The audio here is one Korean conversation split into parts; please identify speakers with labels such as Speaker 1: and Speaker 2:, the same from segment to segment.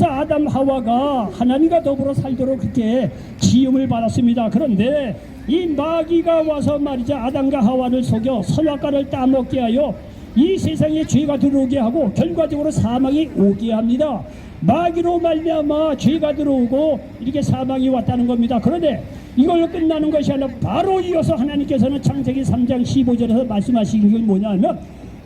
Speaker 1: 그래서 아담 하와가 하나님과 더불어 살도록 그렇게 지음을 받았습니다. 그런데 이 마귀가 와서 말이죠 아담과 하와를 속여 선악과를 따먹게 하여 이 세상에 죄가 들어오게 하고 결과적으로 사망이 오게 합니다. 마귀로 말미암아 죄가 들어오고 이렇게 사망이 왔다는 겁니다. 그런데 이걸로 끝나는 것이 아니라 바로 이어서 하나님께서는 창세기 3장 15절에서 말씀하신 게 뭐냐면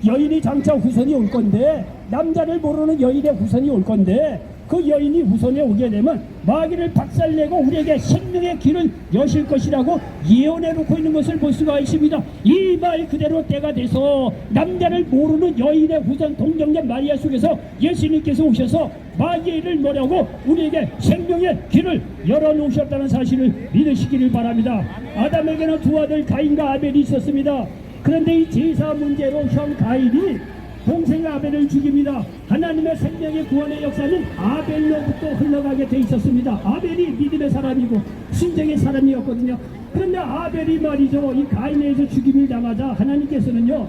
Speaker 1: 여인이 장차 후손이 올 건데 남자를 모르는 여인의 후손이 올 건데 그 여인이 후손에 오게 되면 마귀를 박살내고 우리에게 생명의 길을 여실 것이라고 예언해 놓고 있는 것을 볼 수가 있습니다. 이 말 그대로 때가 돼서 남자를 모르는 여인의 후손 동정녀 마리아 속에서 예수님께서 오셔서 마귀를 뭐라고 우리에게 생명의 길을 열어놓으셨다는 사실을 믿으시기를 바랍니다. 아담에게는 두 아들 가인과 아벨이 있었습니다. 그런데 이 제사 문제로 형 가인이 동생 아벨을 죽입니다. 하나님의 생명의 구원의 역사는 아벨로부터 흘러가게 돼 있었습니다. 아벨이 믿음의 사람이고 순정의 사람이었거든요. 그런데 아벨이 말이죠. 이 가인에 의해서 죽임을 당하자 하나님께서는요.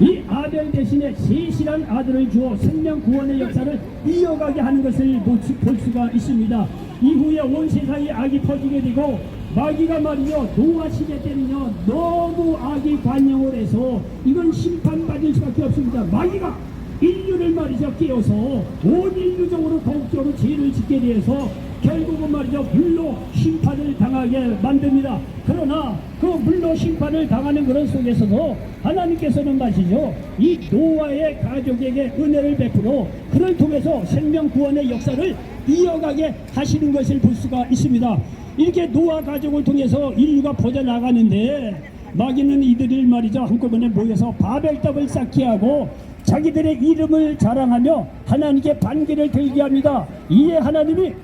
Speaker 1: 이 아벨 대신에 세실한 아들을 주어 생명 구원의 역사를 이어가게 하는 것을 볼 수가 있습니다. 이후에 온 세상에 악이 퍼지게 되고 마귀가 말이요 노아 시대 때는요 너무 악이 관영을 해서 이건 심판받을 수밖에 없습니다. 마귀가 인류를 말이죠 깨어서 온 인류적으로 더욱적으로 죄를 짓게 되어서 결국은 말이죠 물로 심판을 당하게 만듭니다. 그러나 그 물로 심판을 당하는 그런 속에서도 하나님께서는 말이죠 이 노아의 가족에게 은혜를 베풀어 그를 통해서 생명 구원의 역사를 이어가게 하시는 것을 볼 수가 있습니다. 이렇게 노아 가족을 통해서 인류가 퍼져 나가는데 마귀는 이들을 말이죠 한꺼번에 모여서 바벨탑을 쌓게 하고 자기들의 이름을 자랑하며 하나님께 반기를 들게 합니다. 이에 하나님이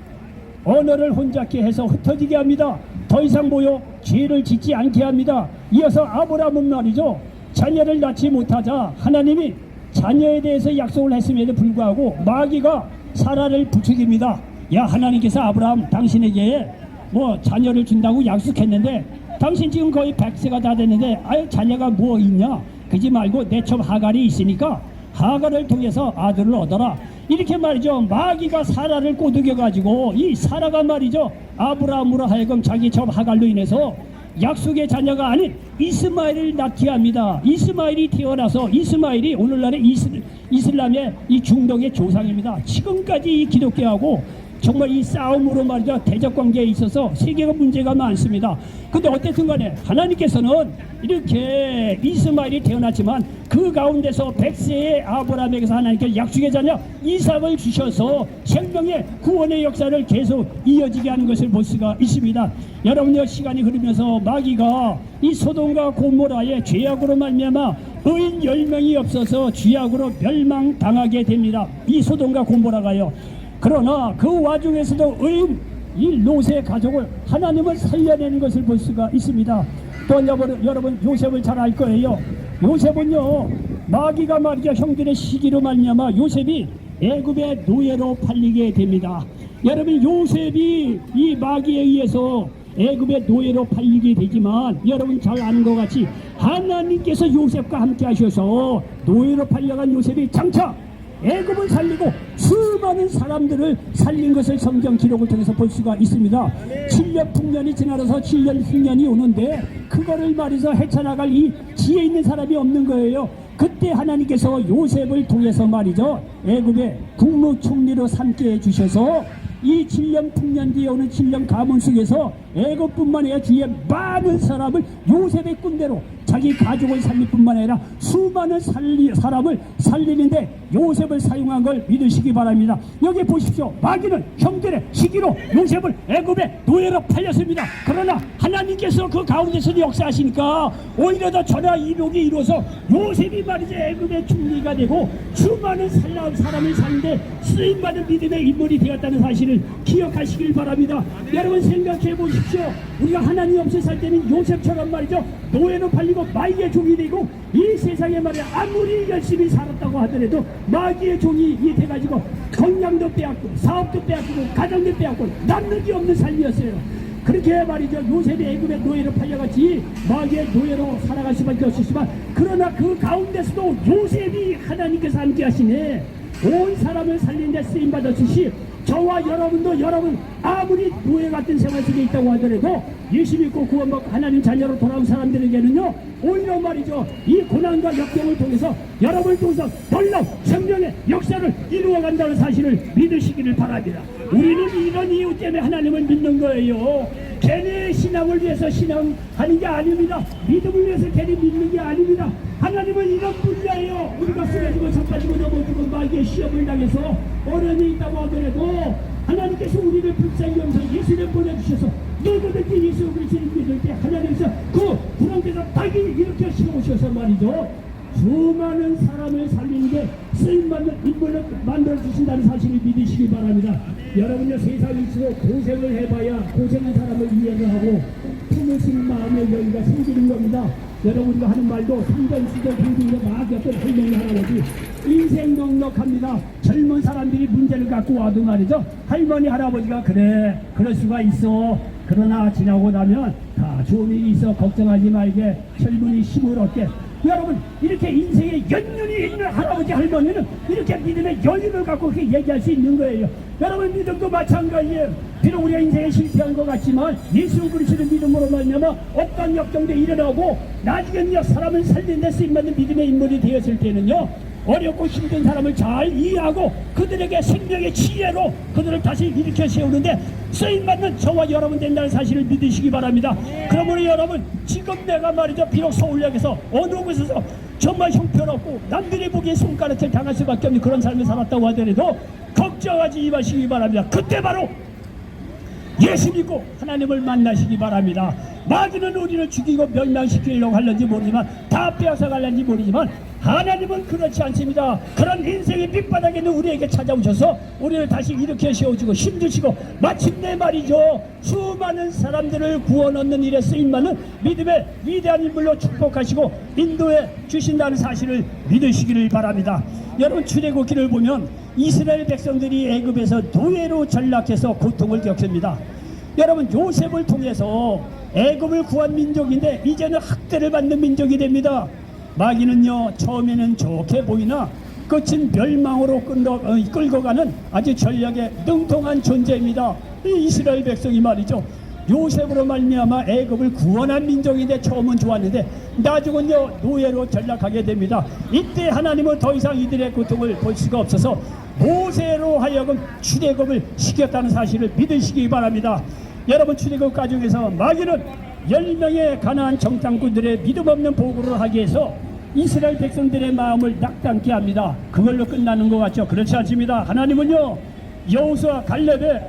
Speaker 1: 언어를 혼잡게 해서 흩어지게 합니다. 더 이상 모여 죄를 짓지 않게 합니다. 이어서 아브라함은 말이죠. 자녀를 낳지 못하자 하나님이 자녀에 대해서 약속을 했음에도 불구하고 마귀가 사라를 부추깁니다. 야 하나님께서 아브라함 당신에게 뭐 자녀를 준다고 약속했는데 당신 지금 거의 100세가 다 됐는데 아유 자녀가 뭐 있냐 그지 말고 내첩 하갈이 있으니까 하갈을 통해서 아들을 얻어라 이렇게 말이죠 마귀가 사라를 꼬드겨 가지고 이 사라가 말이죠 아브라함으로 하여금 자기 첩 하갈로 인해서 약속의 자녀가 아닌 이스마엘을 낳게 합니다. 이스마엘이 태어나서 이스마엘이 오늘날의 이슬, 이슬람의 이 중동의 조상입니다. 지금까지 이 기독교하고 정말 이 싸움으로 말이죠 대적 관계에 있어서 세계가 문제가 많습니다. 근데 어쨌든 간에 하나님께서는 이렇게 이스마엘이 태어났지만 그 가운데서 백세의 아브라함에게서 하나님께 약속의 자녀 이삭을 주셔서 생명의 구원의 역사를 계속 이어지게 하는 것을 볼 수가 있습니다. 여러분요 시간이 흐르면서 마귀가 이 소돔과 고모라의 죄악으로 말미암아 의인 열 명이 없어서 죄악으로 멸망당하게 됩니다. 이 소돔과 고모라가요. 그러나 그 와중에서도 의인 이 롯의 가족을 하나님을 살려내는 것을 볼 수가 있습니다. 또한 여러분, 여러분 요셉을 잘 알 거예요. 요셉은요 마귀가 말이죠 형들의 시기로 말미암아 요셉이 애굽의 노예로 팔리게 됩니다. 여러분 요셉이 이 마귀에 의해서 애굽의 노예로 팔리게 되지만 여러분 잘 아는 것 같이 하나님께서 요셉과 함께 하셔서 노예로 팔려간 요셉이 장차 애굽을 살리고 수많은 사람들을 살린 것을 성경 기록을 통해서 볼 수가 있습니다. 7년 풍년이 지나서 7년 흉년이 오는데 그거를 말해서 헤쳐나갈 이 지혜 있는 사람이 없는 거예요. 그때 하나님께서 요셉을 통해서 말이죠. 애굽의 국무총리로 삼게 해주셔서 이 7년 풍년 뒤에 오는 7년 가문 속에서 애굽뿐만 아니라 주위에 많은 사람을 요셉의 꾼대로 자기 가족을 살릴 뿐만 아니라 수많은 살리, 사람을 살리는데 요셉을 사용한 걸 믿으시기 바랍니다. 여기 보십시오. 마귀는 형들의 시기로 요셉을 애굽의 노예로 팔렸습니다. 그러나 하나님께서 그 가운데서 역사하시니까 오히려 더 전화 이복이 이루어서 요셉이 말이죠 애굽의 총리가 되고 수많은 살라 사람을 살는데 쓰임받은 믿음의 인물이 되었다는 사실을 기억하시길 바랍니다. 여러분 생각해 보십시오. 우리가 하나님 없이 살 때는 요셉처럼 말이죠. 노예로 팔리고 마귀의 종이 되고 이 세상에 말이야 아무리 열심히 살았다고 하더라도 마귀의 종이 이 돼가지고 건강도 빼앗고 사업도 빼앗고 가정도 빼앗고 남는 게 없는 삶이었어요. 그렇게 말이죠. 요셉이 애굽의 노예로 팔려갔지 마귀의 노예로 살아갈 수밖에 없었지만 그러나 그 가운데서도 요셉이 하나님께서 함께 하시네. 온 사람을 살리는데 쓰임 받았듯이 저와 여러분도 여러분 아무리 노예 같은 생활 속에 있다고 하더라도 예수 믿고 구원받고 하나님 자녀로 돌아온 사람들에게는요 오히려 말이죠 이 고난과 역경을 통해서 여러분을 통해서 놀라운 생명의 역사를 이루어간다는 사실을 믿으시기를 바랍니다. 우리는 이런 이유 때문에 하나님을 믿는 거예요. 괜히 신앙을 위해서 신앙하는 게 아닙니다. 믿음을 위해서 괜히 믿는 게 아닙니다 하나님은 이런 분야예요 우리가 쓰러지고 자빠지고 넘어지고 마귀의 시험을 당해서 어려움이 있다고 하더라도 하나님께서 우리를 불쌍히 여기서 예수를 보내주셔서 누구든지 예수 그리스도를 믿을 때 하나님께서 그 구렁에서 닭이 이렇게 심어오셔서 말이죠. 수많은 사람을 살리는데 쓰임받는 인물을 만들어주신다는 사실을 믿으시기 바랍니다. 여러분요 있어 고생을 해봐야 고생한 사람을 이해를 하고 품으시는 마음의 여유가 생기는 겁니다 여러분 우리가 하는 말도 상전수도 상중도 막 어떤 할머니 할아버지. 인생 넉넉합니다. 젊은 사람들이 문제를 갖고 와도 말이죠. 할머니 할아버지가 그래 그럴 수가 있어. 그러나 지나고 나면 다 좋은 일이 있어. 걱정하지 말게. 젊은이 힘을 얻게 여러분 이렇게 인생에 연륜이 있는 할아버지 할머니는 이렇게 믿음의 여유를 갖고 그렇게 얘기할 수 있는 거예요. 여러분 믿음도 마찬가지예요. 비록 우리가 인생에 실패한 것 같지만 예수 그리스도의 믿음으로 말미암아 어떤 역경도 일어나고 나중에는요 사람을 살리는 데 쓰임받는 믿음의 인물이 되었을 때는요 어렵고 힘든 사람을 잘 이해하고 그들에게 생명의 지혜로 그들을 다시 일으켜 세우는데 쓰임받는 저와 여러분 된다는 사실을 믿으시기 바랍니다. 그러므로 여러분 지금 내가 말이죠 비록 서울역에서 어느 곳에서 정말 형편없고 남들이 보기에 손가락질 당할 수밖에 없는 그런 삶을 살았다고 하더라도 걱정하지 마시기 바랍니다. 그때 바로 예수 믿고 하나님을 만나시기 바랍니다. 마귀는 우리를 죽이고 멸망시키려고 하는지 모르지만 다 빼앗아 갈는지 모르지만 하나님은 그렇지 않습니다. 그런 인생의 밑바닥에 있는 우리에게 찾아오셔서 우리를 다시 일으켜 세워주고 힘주시고 마침내 말이죠. 수많은 사람들을 구원 얻는 일에 쓰임받는 믿음의 위대한 인물로 축복하시고 인도해 주신다는 사실을 믿으시기를 바랍니다. 여러분 출애굽기를 보면 이스라엘 백성들이 애굽에서 노예로 전락해서 고통을 겪습니다. 여러분 요셉을 통해서 애굽을 구한 민족인데 이제는 학대를 받는 민족이 됩니다. 마귀는요 처음에는 좋게 보이나 끝은 멸망으로 끌어, 어, 끌고 가는 아주 전략에 능통한 존재입니다. 이 이스라엘 백성이 말이죠. 요셉으로 말미암아 애굽을 구원한 민족인데 처음은 좋았는데 나중은요 노예로 전락하게 됩니다. 이때 하나님은 더 이상 이들의 고통을 볼 수가 없어서 모세로 하여금 출애굽을 시켰다는 사실을 믿으시기 바랍니다. 여러분 출애굽 과정에서 마귀는 열 명의 가나안 정탐꾼들의 믿음 없는 보고를 하기 위해서 이스라엘 백성들의 마음을 낙담케 합니다. 그걸로 끝나는 것 같죠? 그렇지 않습니다. 하나님은요 여호수아 갈렙의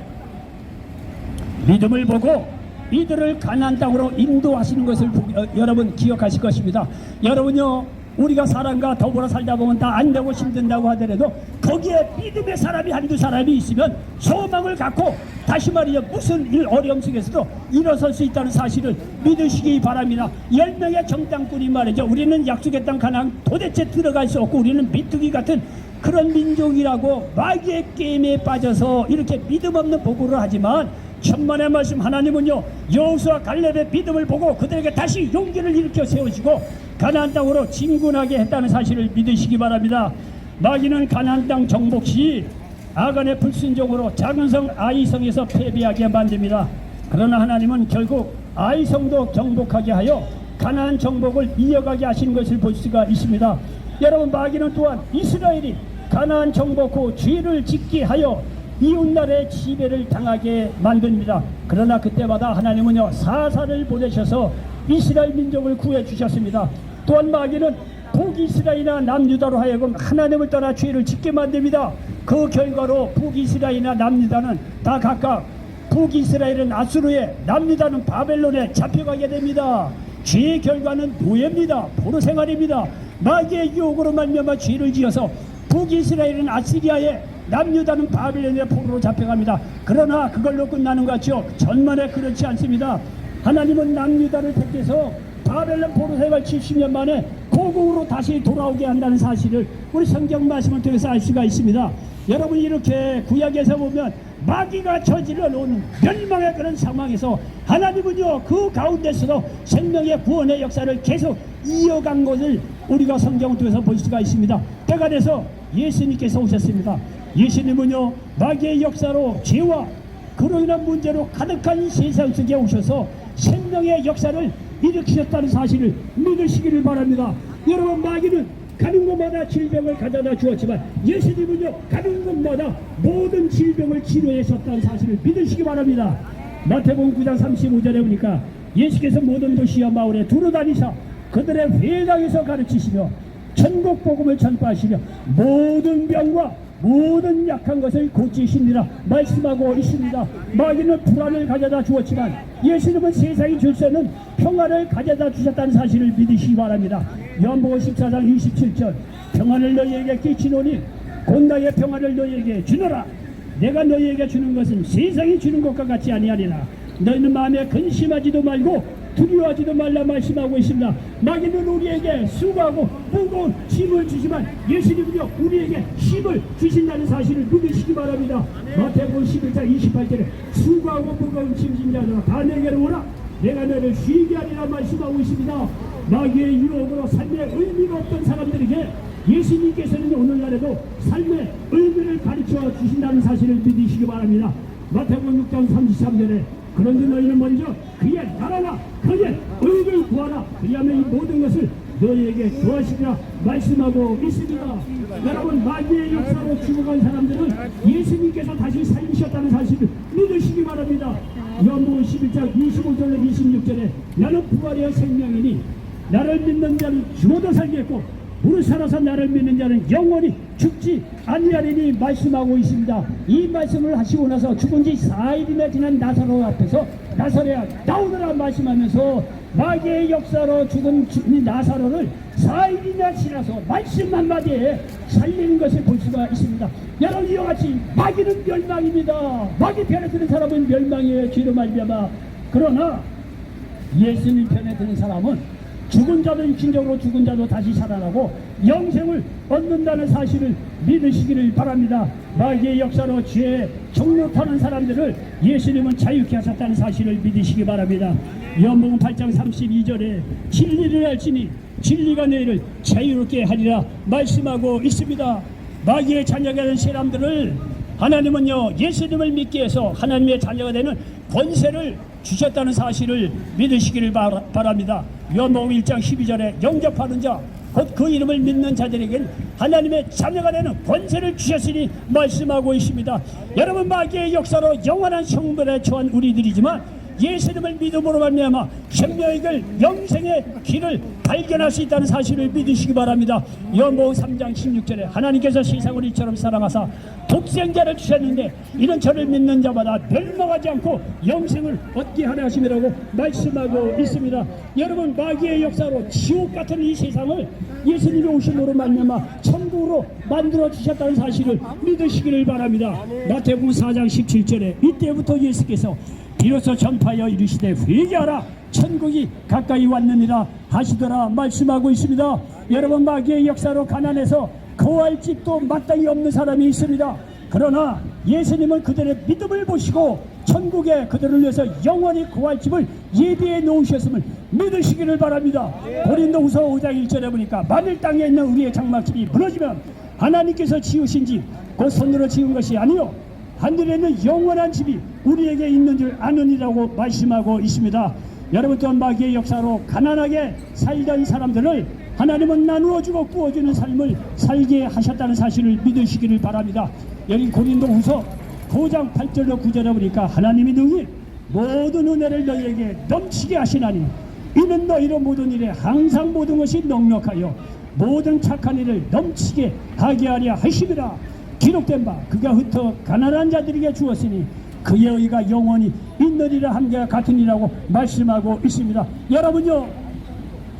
Speaker 1: 믿음을 보고 이들을 가나안 땅으로 인도하시는 것을 보- 어, 여러분 기억하실 것입니다. 여러분요 우리가 사람과 더불어 살다 보면 다 안 되고 힘든다고 하더라도 거기에 믿음의 사람이 한두 사람이 있으면 소망을 갖고 다시 말이죠 무슨 일 어려움 속에서도 일어설 수 있다는 사실을 믿으시기 바랍니다. 열 명의 정당꾼이 말이죠 우리는 약속의 땅 가나안 도대체 들어갈 수 없고 우리는 비투기 같은 그런 민족이라고 마귀의 게임에 빠져서 이렇게 믿음 없는 보고를 하지만 천만의 말씀 하나님은요 여호수아 갈렙의 믿음을 보고 그들에게 다시 용기를 일으켜 세우시고 가나안 땅으로 진군하게 했다는 사실을 믿으시기 바랍니다. 마귀는 가나안 땅 정복 시 아간의 불순종으로 작은 성 아이성에서 패배하게 만듭니다. 그러나 하나님은 결국 아이성도 정복하게 하여 가나안 정복을 이어가게 하신 것을 볼 수가 있습니다. 여러분 마귀는 또한 이스라엘이 가나안 정복 후 죄를 짓게 하여 이웃나라의 지배를 당하게 만듭니다. 그러나 그때마다 하나님은요 사사를 보내셔서 이스라엘 민족을 구해 주셨습니다. 또한 마귀는 북이스라엘이나 남유다로 하여금 하나님을 떠나 죄를 짓게 만듭니다. 그 결과로 북이스라엘이나 남유다는 다 각각 북이스라엘은 아수르에 남유다는 바벨론에 잡혀가게 됩니다. 죄의 결과는 노예입니다. 포로 생활입니다. 마귀의 유혹으로 말미암아 죄를 지어서 북이스라엘은 아시리아에 남유다는 바벨론의 포로로 잡혀갑니다. 그러나 그걸로 끝나는 것 같죠? 전만에 그렇지 않습니다. 하나님은 남유다를 택해서 바벨론 포로 생활 70년 만에 고국으로 다시 돌아오게 한다는 사실을 우리 성경 말씀을 통해서 알 수가 있습니다. 여러분 이렇게 구약에서 보면 마귀가 저질러 놓은 멸망의 그런 상황에서 하나님은요 그 가운데서도 생명의 구원의 역사를 계속 이어간 것을 우리가 성경을 통해서 볼 수가 있습니다. 때가 돼서 예수님께서 오셨습니다. 예수님은요 마귀의 역사로 죄와 그로 인한 문제로 가득한 세상 속에 오셔서 생명의 역사를 일으키셨다는 사실을 믿으시기를 바랍니다. 여러분 마귀는 가는 곳마다 질병을 가져다 주었지만 예수님은요 가는 곳마다 모든 질병을 치료하셨다는 사실을 믿으시기 바랍니다. 마태복음 9장 35절에 보니까 예수께서 모든 도시와 마을에 두루 다니사 그들의 회당에서 가르치시며 천국 복음을 전파하시며 모든 병과 모든 약한 것을 고치시니라 말씀하고 있습니다. 마귀는 불안을 가져다 주었지만 예수님은 세상이 줄수 없는 평화를 가져다 주셨다는 사실을 믿으시기 바랍니다. 요한복음 14장 27절 평안을 너희에게 끼치노니 곧 나의 평안을 너희에게 주노라 내가 너희에게 주는 것은 세상이 주는 것과 같지 아니하리라 너희는 마음에 근심하지도 말고 두려워하지도 말라 말씀하고 있습니다. 마귀는 우리에게 수고하고 무거운 힘을 주지만 예수님은요 우리에게 힘을 주신다는 사실을 믿으시기 바랍니다. 마태복음 11장 28절에 수고하고 무거운 짐진 자들아 다 내게로 오라 내가 너를 쉬게 하리라 말씀하고 있습니다. 마귀의 유혹으로 삶에 의미가 없던 사람들에게 예수님께서는 오늘날에도 삶의 의미를 가르쳐 주신다는 사실을 믿으시기 바랍니다. 마태복음 6장 33절에 그런데 너희는 먼저 그의 나라나 그의 의를 구하라 그리하면 이 모든 것을 너희에게 도하시리라 말씀하고 있습니다. 여러분 마귀의 역사로 죽어간 사람들은 예수님께서 다시 살리셨다는 사실을 믿으시기 바랍니다. 요한복음 11장 25절에 26절에 나는 부활의 생명이니 나를 믿는 자는 죽어도 살겠고 무릇 살아서 나를 믿는 자는 영원히 죽지 아니하리니 말씀하고 있습니다. 이 말씀을 하시고 나서 죽은 지 4일이나 지난 나사로 앞에서 나사로야 나오너라 말씀하면서 마귀의 역사로 죽은 나사로를 4일이나 지나서 말씀 한마디에 살리는 것을 볼 수가 있습니다. 여러분 이와 같이 마귀는 멸망입니다. 마귀 편에 드는 사람은 멸망이에요. 죄로 말미암아 그러나 예수님 편에 드는 사람은 죽은 자도 육신적으로 죽은 자도 다시 살아나고 영생을 얻는다는 사실을 믿으시기를 바랍니다. 마귀의 역사로 죄에 종로 타는 사람들을 예수님은 자유케 하셨다는 사실을 믿으시기 바랍니다. 연복음 8장 32절에 진리를 알지니 진리가 너희를 자유롭게 하리라 말씀하고 있습니다. 마귀의 자녀가 된 사람들을 하나님은요 예수님을 믿게 해서 하나님의 자녀가 되는 권세를 주셨다는 사실을 믿으시기를 바랍니다. 요한복음 1장 12절에 영접하는 자 곧 그 이름을 믿는 자들에겐 하나님의 자녀가 되는 권세를 주셨으니 말씀하고 있습니다. 여러분 마귀의 역사로 영원한 성불에 처한 우리들이지만 예수 님을 믿음으로 말미암아 생명의 길, 영생의 길을 발견할 수 있다는 사실을 믿으시기 바랍니다. 요한복음 3장 16절에 하나님께서 세상을 이처럼 사랑하사 독생자를 주셨는데 이는 저를 믿는 자마다 멸망하지 않고 영생을 얻게 하려 하심이라고 말씀하고 있습니다. 여러분 마귀의 역사로 지옥 같은 이 세상을 예수님이 오심으로 말미암아 천국으로 만들어 주셨다는 사실을 믿으시기를 바랍니다. 마태복음 4장 17절에 이때부터 예수께서 비로소 전파하여 이르시되 회개하라. 천국이 가까이 왔느니라 하시더라 말씀하고 있습니다. 여러분 마귀의 역사로 가난해서 거할 집도 마땅히 없는 사람이 있습니다. 그러나 예수님은 그들의 믿음을 보시고 천국에 그들을 위해서 영원히 거할 집을 예비해 놓으셨음을 믿으시기를 바랍니다. 고린도 후서 5장 1절에 보니까 만일 땅에 있는 우리의 장막집이 무너지면 하나님께서 지으신 집 곧 손으로 지은 것이 아니요 하늘에 있는 영원한 집이 우리에게 있는 줄 아느니라고 말씀하고 있습니다. 여러분 또한 마귀의 역사로 가난하게 살던 사람들을 하나님은 나누어주고 구워주는 삶을 살게 하셨다는 사실을 믿으시기를 바랍니다. 여기 고린도 후서 5장 8절로 9절에 보니까 하나님이 능히 모든 은혜를 너희에게 넘치게 하시나니 이는 너희로 모든 일에 항상 모든 것이 넉넉하여 모든 착한 일을 넘치게 하게 하려 하심이라 기록된 바 그가 흩어 가난한 자들에게 주었으니 그의 의가 영원히 있느니라 함과 같으니라고 말씀하고 있습니다. 여러분요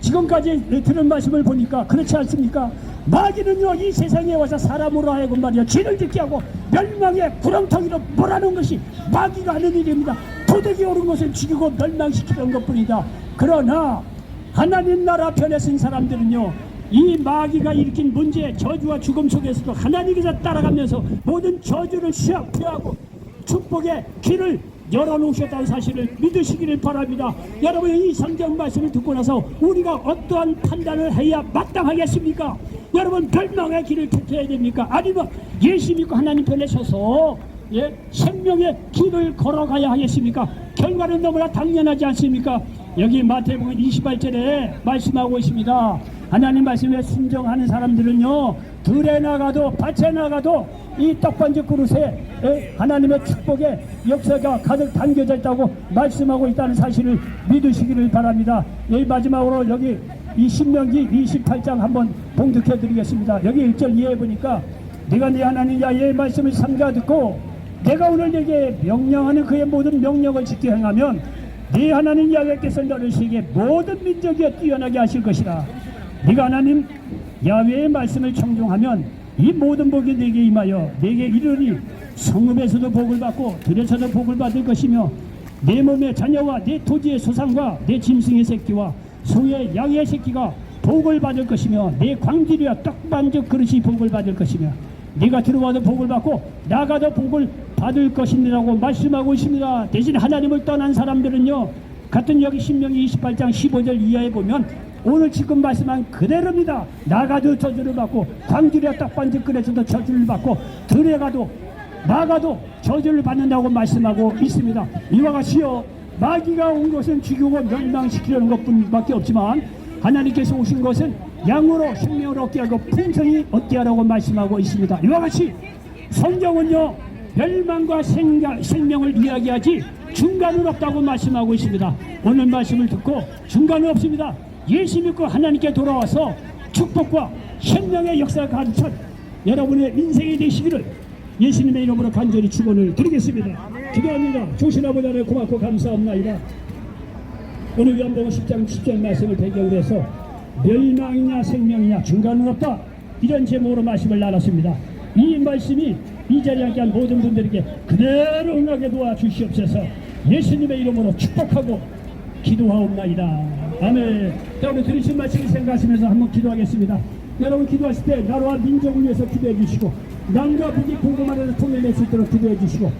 Speaker 1: 지금까지 들은 말씀을 보니까 그렇지 않습니까? 마귀는요 이 세상에 와서 사람으로 하여금 말이야 죄를 짓게 하고 멸망의 구렁텅이로 몰아넣은 것이 마귀가 하는 일입니다. 도덕이 옳은 것을 죽이고 멸망시키는 것뿐이다. 그러나 하나님 나라 편에 쓴 사람들은요 이 마귀가 일으킨 문제 저주와 죽음 속에서도 하나님께서 따라가면서 모든 저주를 피하고 축복의 길을 열어놓으셨다는 사실을 믿으시기를 바랍니다. 여러분 이 성경 말씀을 듣고 나서 우리가 어떠한 판단을 해야 마땅하겠습니까? 여러분 멸망의 길을 택해야 됩니까? 아니면 예수 믿고 하나님 편에 서서 예, 생명의 길을 걸어가야 하겠습니까? 결과는 너무나 당연하지 않습니까? 여기 마태복음 28절에 말씀하고 있습니다. 하나님 말씀에 순종하는 사람들은요 들에 나가도 밭에 나가도 이 떡반지 그릇에 에, 하나님의 축복의 역사가 가득 담겨져 있다고 말씀하고 있다는 사실을 믿으시기를 바랍니다. 이 마지막으로 여기 이 신명기 28장 한번 봉독해 드리겠습니다. 여기 1절 이해해 보니까 네가 네 하나님 야의 말씀을 삼가 듣고 내가 오늘 내게 명령하는 그의 모든 명령을 지켜 행하면 네 하나님 야외께서 너를 세계 모든 민족에 뛰어나게 하실 것이라. 네가 하나님 야외의 말씀을 청종하면 이 모든 복이 네게 임하여 네게 이르니 성읍에서도 복을 받고 들에서도 복을 받을 것이며 내 몸의 자녀와 내 토지의 소산과 내 짐승의 새끼와 소의 양의 새끼가 복을 받을 것이며 내 광질이와 떡반죽 그릇이 복을 받을 것이며 네가 들어와도 복을 받고 나가도 복을 받을 것이라고 말씀하고 있습니다. 대신 하나님을 떠난 사람들은요. 같은 여기 신명기 28장 15절 이하에 보면 오늘 지금 말씀한 그대로입니다. 나가도 저주를 받고 광질이와 떡반죽 그릇에서도 저주를 받고 들어가도 나가도 저주를 받는다고 말씀하고 있습니다. 이와 같이요. 마귀가 온 것은 죽이고 멸망시키려는 것뿐밖에 없지만 하나님께서 오신 것은 양으로 생명을 얻게 하고 풍성히 얻게 하라고 말씀하고 있습니다. 이와 같이 성경은요 멸망과 생명을 이야기하지 중간은 없다고 말씀하고 있습니다. 오늘 말씀을 듣고 중간은 없습니다. 예수 믿고 하나님께 돌아와서 축복과 생명의 역사가 가득한 여러분의 인생이 되시기를 예수님의 이름으로 간절히 축원을 드리겠습니다. 기도합니다. 조신 아버지를 고맙고 감사합니다. 오늘 연봉 10장 10절 말씀을 배경으로 해서 멸망이냐 생명이냐 중간은 없다. 이런 제목으로 말씀을 나눴습니다. 이 말씀이 이 자리에 함께한 모든 분들에게 그대로 응하게 도와주시옵소서. 예수님의 이름으로 축복하고 기도하옵나이다. 아멘. 자 오늘 들으신 말씀을 생각하시면서 한번 기도하겠습니다. 여러분 기도하실 때 나라와 민족을 위해서 기도해 주시고 남과 북이 궁금한 서 통일될 수 있도록 기도해 주시고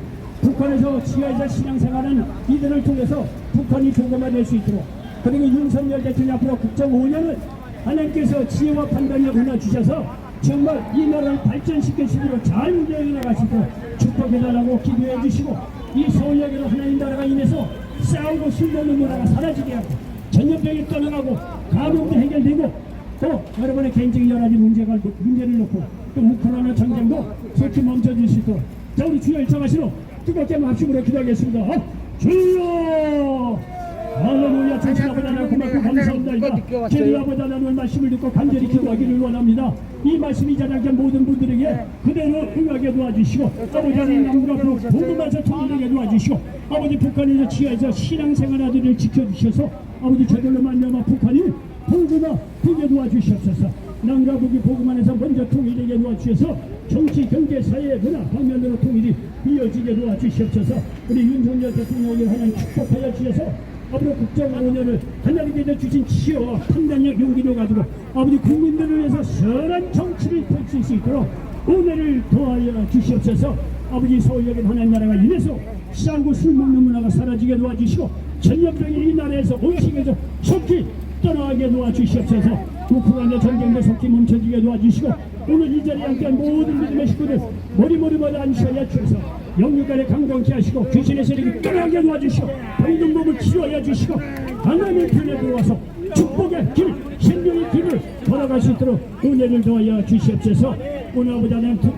Speaker 1: 북한에서 지하에서 신앙생활하는 이들을 통해서 북한이 조금만 낼수 있도록 그리고 윤석열 대통령 앞으로 국정 5년을 하나님께서 지혜와 판단을 은혜 주셔서 정말 이 나라를 발전시키시도록 잘 운영해 나가시도록 축복해달라고 기도해 주시고 이 서울역에도 하나님 나라가 인해서 싸우고 술 먹는 문화가 사라지게 하고 전염병이 떠나가고 감염도 해결되고 또 여러분의 개인적인 여러 가지 문제가 문제를 놓고 또 우크라이나 전쟁도 속히 멈춰질 수 있도록 자 우리 주여 일정하시로 뜨겁게 합심으로 기도하겠습니다 어? 주여 할렐루야 주신 아버지 하나님 고맙고 감사합니다. 주님 아버지 하나님의 말씀을 듣고 간절히 기도하기를 원합니다. 이 말씀이 자장한 모든 분들에게 그대로 응하게 도와주시고 아버지 하나님 남과 북 복음에서 통일하게 도와주시고 아버지 북한에서 지하에서 신앙생활하들을 지켜주셔서 아버지 저들로 만나마 북한이 복음화 되게 도와주시옵소서. 남과 북이 복음 안에서 먼저 통일되게 도와주셔서 정치, 경제, 사회, 문화 방면으로 통일이 이어지게 도와주시옵소서. 우리 윤석열 대통령을 하나님 축복하여 주셔서 앞으로 국정 5년을 하나님께서 주신 치유와 판단력 용기를 가지고 아버지 국민들을 위해서 선한 정치를 펼칠 수 있도록 은혜를 도하여 주시옵소서. 아버지 서울역인 하나님 나라가 인해서 쌍구 술 먹는 문화가 사라지게 도와주시고 전염병이 이 나라에서 온 세계에서 속히 떠나게 도와주시옵소서. 우크라이나 전쟁도 속히 멈춰지게 도와주시고 오늘 이 자리에 함께한 모든 믿음의 식구들 머리머리마다 앉으셔야 주셔서 영육간에 강건케 하시고 귀신의 세력이 떠나게 도와주시고 병든 몸을 치료하여 주시고 하나님의 편에 들어와서 축복의 길, 생명의 길을 걸어갈 수 있도록 은혜를 도하여 주시옵소서. 오늘 아버지 하나님 두-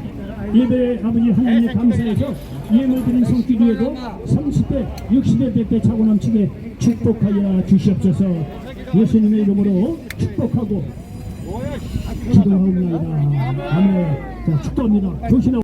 Speaker 1: 예배 아버지 하나님에 감사해서 예물 드린 손길 위에도 30대 60대 100대 차고 넘치게 축복하여 주시옵소서. 예수님의 이름으로 축복하고 기도하옵나이다. 아멘. 자 축도합니다. 조신하고